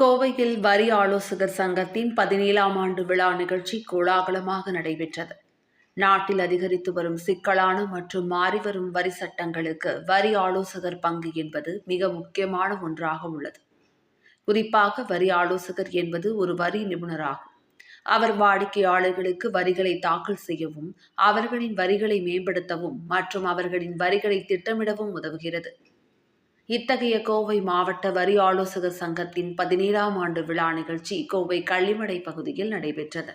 கோவையில் வரி ஆலோசகர் சங்கத்தின் பதினேழாம் ஆண்டு விழா நிகழ்ச்சி கோலாகலமாக நடைபெற்றது. நாட்டில் அதிகரித்து வரும் சிக்கலான மற்றும் மாறிவரும் வரி சட்டங்களுக்கு வரி ஆலோசகர் பங்கு என்பது மிக முக்கியமான ஒன்றாக உள்ளது. குறிப்பாக வரி ஆலோசகர் என்பது ஒரு வரி நிபுணராகும். அவர் வாடிக்கையாளர்களுக்கு வரிகளை தாக்கல் செய்யவும் அவர்களின் வரிகளை மேம்படுத்தவும் மற்றும் அவர்களின் வரிகளை திட்டமிடவும் உதவுகிறது. இத்தகைய கோவை மாவட்ட வரி ஆலோசகர் சங்கத்தின் பதினேழாம் ஆண்டு விழா நிகழ்ச்சி கோவை கள்ளிமடை பகுதியில் நடைபெற்றது.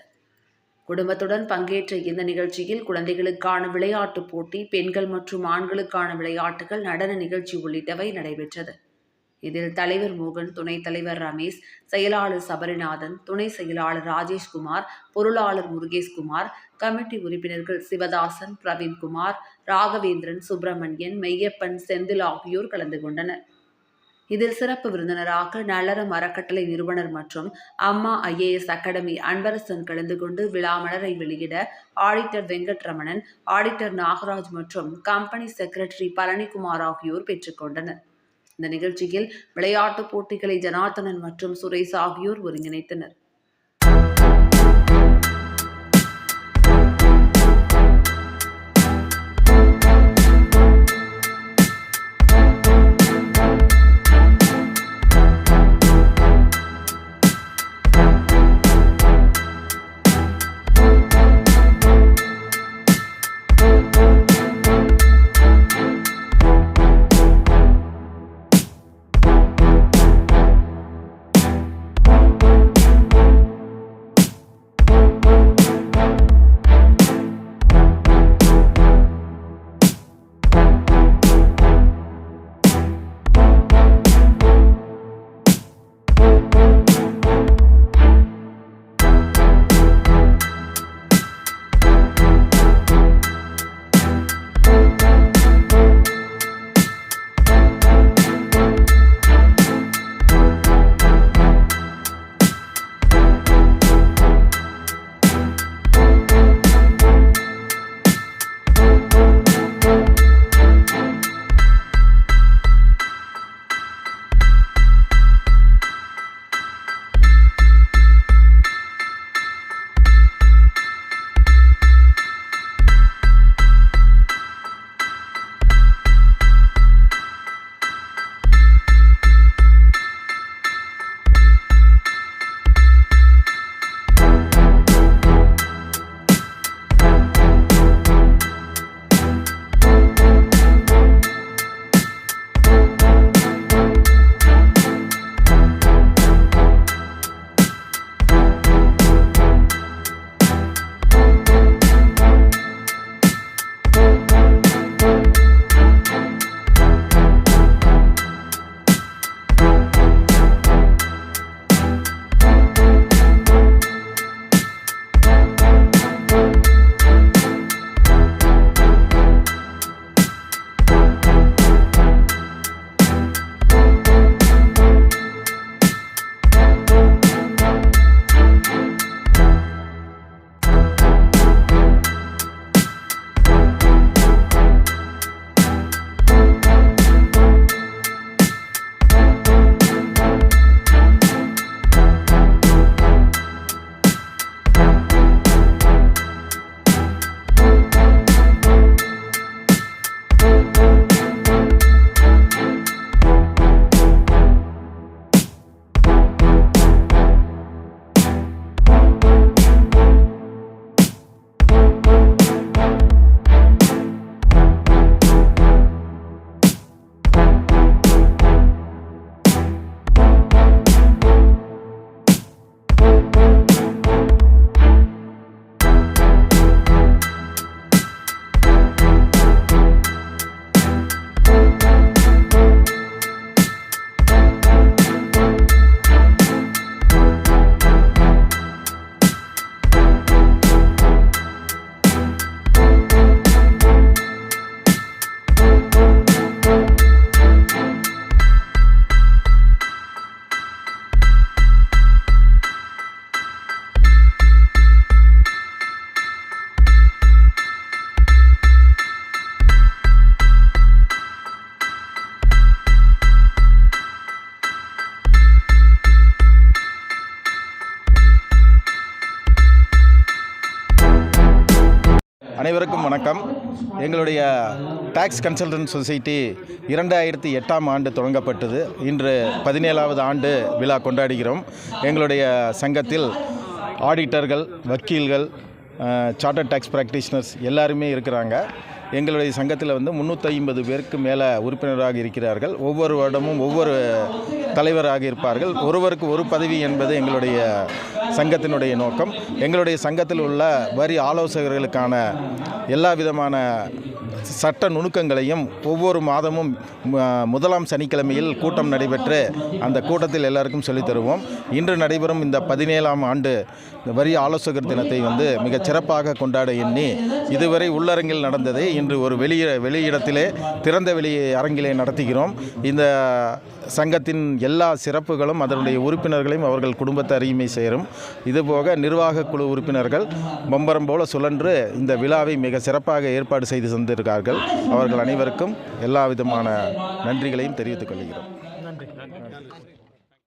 குடும்பத்துடன் பங்கேற்ற இந்த நிகழ்ச்சியில் குழந்தைகளுக்கான விளையாட்டுப் போட்டி பெண்கள் மற்றும் ஆண்களுக்கான விளையாட்டுகள் நடன நிகழ்ச்சி உள்ளிட்டவை நடைபெற்றது. இதில் தலைவர் மோகன் துணைத் தலைவர் ரமேஷ் செயலாளர் சபரிநாதன் துணை செயலாளர் ராஜேஷ்குமார் பொருளாளர் முருகேஷ்குமார் கமிட்டி உறுப்பினர்கள் சிவதாசன் பிரவீன்குமார் ராகவேந்திரன் சுப்பிரமணியன் மெய்யப்பன் செந்தில் ஆகியோர் கலந்து கொண்டனர். இதில் சிறப்பு விருந்தினராக நல்லறம் அறக்கட்டளை நிறுவனர் மற்றும் அம்மா ஐஏஎஸ் அகாடமி அன்பரசன் கலந்து கொண்டு விழா மலரை வெளியிட ஆடிட்டர் வெங்கட்ரமணன் ஆடிட்டர் நாகராஜ் மற்றும் கம்பெனி செக்ரட்டரி பழனிக்குமார் ஆகியோர் பெற்றுக்கொண்டனர் இந்த நிகழ்ச்சியில் விளையாட்டுப் போட்டிகளை ஜனார்த்தனன் மற்றும் சுரேஷ் ஆகியோர் ஒருங்கிணைத்தனர். அனைவருக்கும் வணக்கம். எங்களுடைய டாக்ஸ் கன்சல்டன்ட் சொசைட்டி இரண்டாயிரத்தி எட்டாம் ஆண்டு தொடங்கப்பட்டது. இன்று பதினேழாவது ஆண்டு விழா கொண்டாடுகிறோம். எங்களுடைய சங்கத்தில் ஆடிட்டர்கள் வக்கீல்கள் சார்ட்டர் டாக்ஸ் ப்ராக்டிஷனர்ஸ் எல்லாருமே இருக்கிறாங்க. எங்களுடைய சங்கத்தில் வந்து முந்நூற்றி ஐம்பது பேருக்கு மேலே உறுப்பினராக இருக்கிறார்கள். ஒவ்வொரு வருடமும் ஒவ்வொரு தலைவராக இருப்பார்கள். ஒருவருக்கு ஒரு பதவி என்பது எங்களுடைய சங்கத்தினுடைய நோக்கம். எங்களுடைய சங்கத்தில் உள்ள வரி ஆலோசகர்களுக்கான எல்லா விதமான சட்ட நுணுக்கங்களையும் ஒவ்வொரு மாதமும் முதலாம் சனிக்கிழமையில் கூட்டம் நடைபெற்று அந்த கூட்டத்தில் எல்லாருக்கும் சொல்லித் தருவோம். இன்று நடைபெறும் இந்த பதினேழாம் ஆண்டு வரி ஆலோசகர் தினத்தை வந்து மிக சிறப்பாக கொண்டாட எண்ணி இதுவரை உள்ளரங்கில் நடந்ததை இன்று ஒரு வெளியிட வெளியிடத்திலே திறந்த வெளி அரங்கிலே நடத்துகிறோம். இந்த சங்கத்தின் எல்லா சிறப்புகளும் அதனுடைய உறுப்பினர்களையும் அவர்கள் குடும்பத்தை அறியுமை சேரும் இதுபோக நிர்வாக குழு உறுப்பினர்கள் பம்பரம் போல சுழன்று இந்த விழாவை மிக சிறப்பாக ஏற்பாடு செய்து தந்திருக்கார்கள். அவர்கள் அனைவருக்கும் எல்லா விதமான நன்றிகளையும் தெரிவித்துக் கொள்கிறோம்.